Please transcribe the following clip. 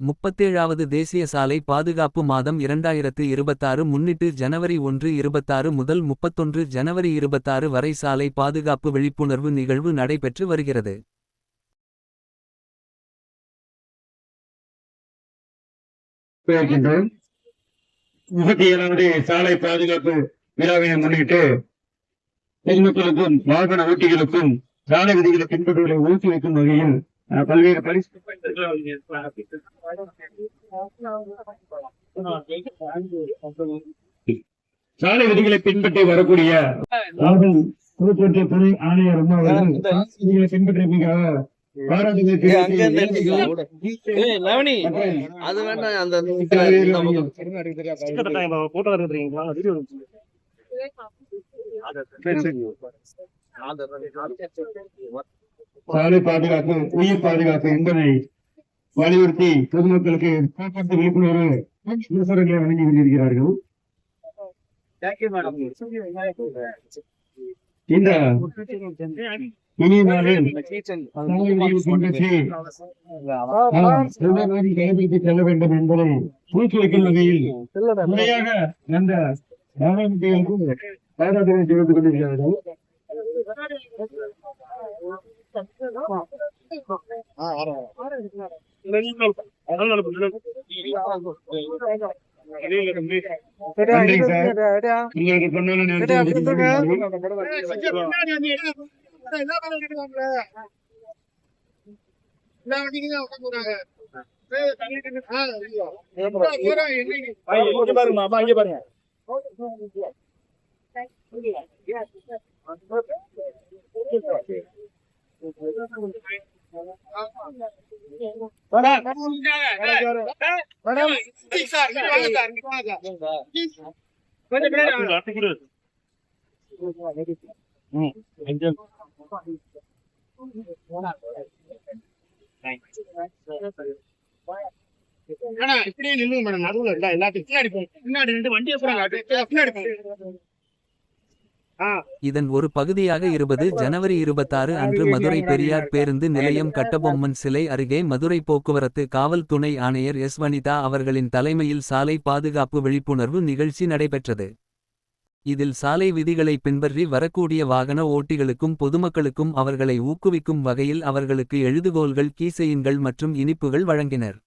முப்பத்தேழாவது தேசிய சாலை பாதுகாப்பு மாதம் இரண்டாயிரத்து இருபத்தாறு முன்னிட்டு ஜனவரி ஒன்று இருபத்தாறு முதல் முப்பத்தொன்று ஜனவரி இருபத்தாறு வரை சாலை பாதுகாப்பு விழிப்புணர்வு நிகழ்வு நடைபெற்று வருகிறது. முப்பத்தி ஏழாவது சாலை பாதுகாப்பு விழாவினை முன்னிட்டு பொதுமக்களுக்கும் வாகன ஓட்டிகளுக்கும் சாலை விதிகளை பின்பற்றுவதை ஊக்குவிக்கும் வகையில் பல்வேறு பரிசு சாலை விதிகளை பின்பற்றி வரக்கூடிய போக்குவரத்து துறை ஆணையர் அம்மா விதிகளை மற்றும் அது வேண்டாம் அந்த சாலை பாதுகாப்பு உயிர் பாதுகாப்பு என்பதை வலியுறுத்தி பொதுமக்களுக்கு போக்குவரத்து விழிப்புணர்வு விவசாயிகளை வழங்கி கொண்டிருக்கிறார்கள். இந்த இனிய நாளில் கடைபிடித்து செல்ல வேண்டும் என்பதை ஊக்குவிக்கும் வகையில் முறையாக அந்த மாணவர்களுக்கு பாராட்டுகளை தெரிவித்துக் கொண்டிருக்கிறார்கள். பாருங்க. சார் உங்களுக்கு பொன்னான இப்படியே நில்லுங்க மேடம். நடுவுல எல்லாத்துக்கும் பின்னாடி போங்க. பின்னாடி நின்று வண்டியை பின்னாடி இதன் ஒரு பகுதியாக இருபது ஜனவரி இருபத்தாறு அன்று மதுரை பெரியார் பேருந்து நிலையம் கட்டபொம்மன் சிலை அருகே மதுரை போக்குவரத்து காவல் துணை ஆணையர் எஸ் வனிதா அவர்களின் தலைமையில் சாலை பாதுகாப்பு விழிப்புணர்வு நிகழ்ச்சி நடைபெற்றது. இதில் சாலை விதிகளை பின்பற்றி வரக்கூடிய வாகன ஓட்டிகளுக்கும் பொதுமக்களுக்கும் அவர்களை ஊக்குவிக்கும் வகையில் அவர்களுக்கு எழுதுகோல்கள் கீசையின்கள் மற்றும் இனிப்புகள் வழங்கினர்.